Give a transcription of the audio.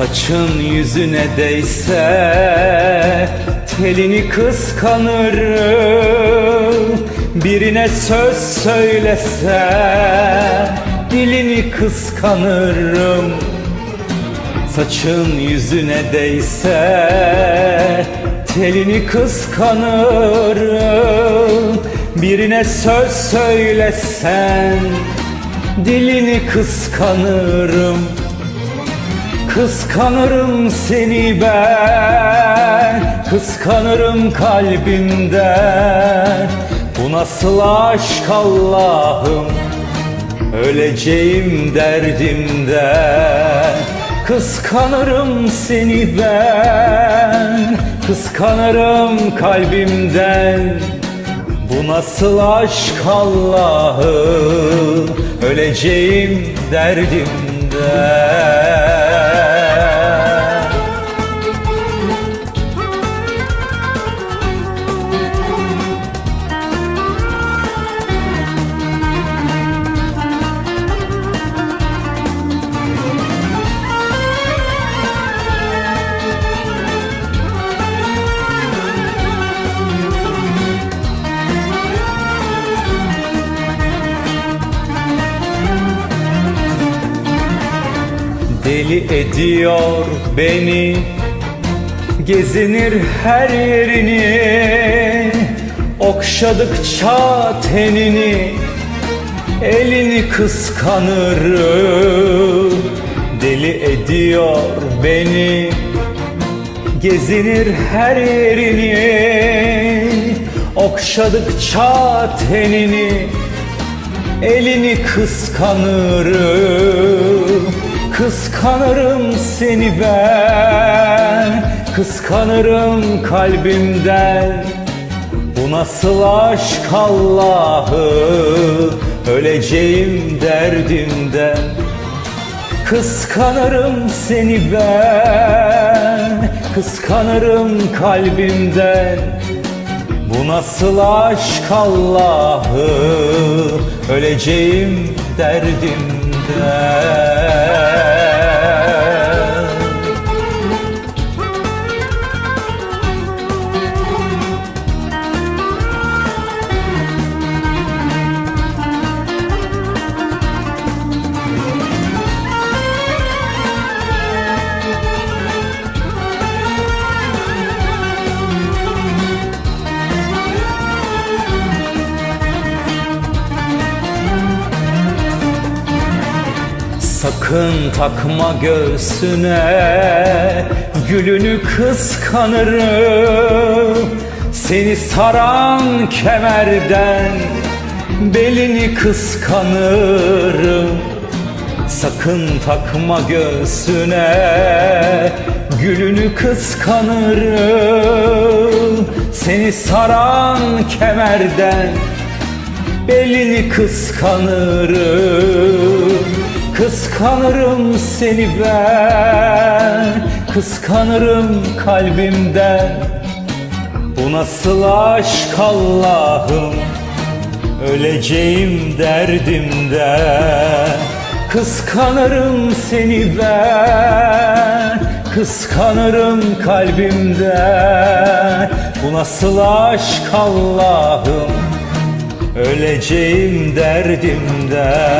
Saçın yüzüne değse Telini kıskanırım Birine söz söylese Dilini kıskanırım. Saçın yüzüne değse Telini kıskanırım. Birine söz söylesen Dilini kıskanırım Kıskanırım seni ben Kıskanırım kalbimden Bu nasıl aşk Allah'ım Öleceğim derdimden Kıskanırım seni ben Kıskanırım kalbimden. Bu nasıl aşk Allah'ım Öleceğim derdimden Deli ediyor beni Gezinir her yerini. Okşadıkça tenini Elini kıskanırım. Deli ediyor beni Gezinir her yerini. Okşadıkça tenini Elini kıskanırım Kıskanırım seni ben Kıskanırım kalbimden. Bu nasıl aşk Allah'ı Öleceğim derdimden. Kıskanırım seni ben Kıskanırım kalbimden. Bu nasıl aşk Allah'ı Öleceğim derdimden Sakın takma göğsüne Gülünü kıskanırım. Seni saran kemerden Belini kıskanırım. Sakın takma göğsüne Gülünü kıskanırım. Seni saran kemerden Belini kıskanırım Kıskanırım seni ben Kıskanırım kalbimden Bu nasıl aşk Allah'ım Öleceğim derdimden Kıskanırım seni ben Kıskanırım kalbimden Bu nasıl aşk Allah'ım Öleceğim derdimden